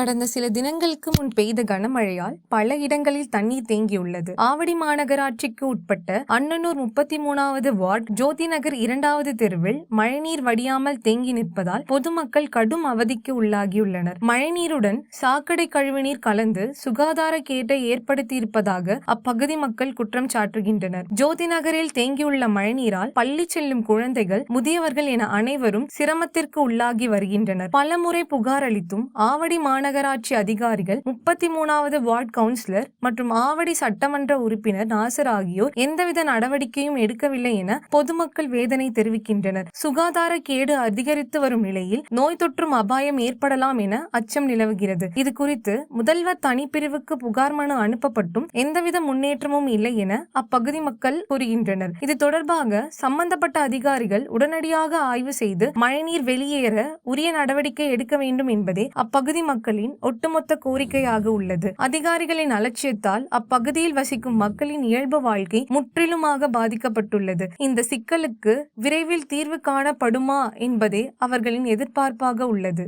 கடந்த சில தினங்களுக்கு முன் பெய்த கனமழையால் பல இடங்களில் தண்ணீர் தேங்கியுள்ளது. ஆவடி மாநகராட்சிக்கு உட்பட்ட அன்னனூர் முப்பத்தி மூணாவது வார்டு ஜோதி நகர் இரண்டாவது தெருவில் மழைநீர் வடியாமல் தேங்கி நிற்பதால் பொதுமக்கள் கடும் அவதிக்கு உள்ளாகியுள்ளனர். மழைநீருடன் சாக்கடை கழிவுநீர் கலந்து சுகாதார கேட்டை ஏற்படுத்தியிருப்பதாக அப்பகுதி மக்கள் குற்றம் சாட்டுகின்றனர். ஜோதி நகரில் தேங்கியுள்ள மழைநீரால் பள்ளி செல்லும் குழந்தைகள் முதியவர்கள் என அனைவரும் சிரமத்திற்கு உள்ளாகி வருகின்றனர். பலமுறை புகார் அளித்தும் ஆவடி மாநகராட்சி அதிகாரிகள் முப்பத்தி மூணாவது வார்டு கவுன்சிலர் மற்றும் ஆவடி சட்டமன்ற உறுப்பினர் நாசர் ஆகியோர் எந்தவித நடவடிக்கையும் எடுக்கவில்லை என பொதுமக்கள் வேதனை தெரிவிக்கின்றனர். சுகாதார கேடு அதிகரித்து வரும் நிலையில் நோய் தொற்றும் அபாயம் ஏற்படலாம் என அச்சம் நிலவுகிறது. இது குறித்து முதல்வர் தனிப்பிரிவுக்கு புகார் மனு அனுப்பப்பட்டும் எந்தவித முன்னேற்றமும் இல்லை என அப்பகுதி மக்கள் கூறுகின்றனர். இது தொடர்பாக சம்பந்தப்பட்ட அதிகாரிகள் உடனடியாக ஆய்வு செய்து மழைநீர் வெளியேற உரிய நடவடிக்கை எடுக்க வேண்டும் என்பதே அப்பகுதி மக்களின் ஒட்டுமொத்த கோரிக்கையாக உள்ளது. அதிகாரிகளின் அலட்சியத்தால் அப்பகுதியில் வசிக்கும் மக்களின் இயல்பு வாழ்க்கை முற்றிலுமாக பாதிக்கப்பட்டுள்ளது. இந்த சிக்கலுக்கு விரைவில் தீர்வு காணப்படுமா என்பதே அவர்களின் எதிர்பார்ப்பாக உள்ளது.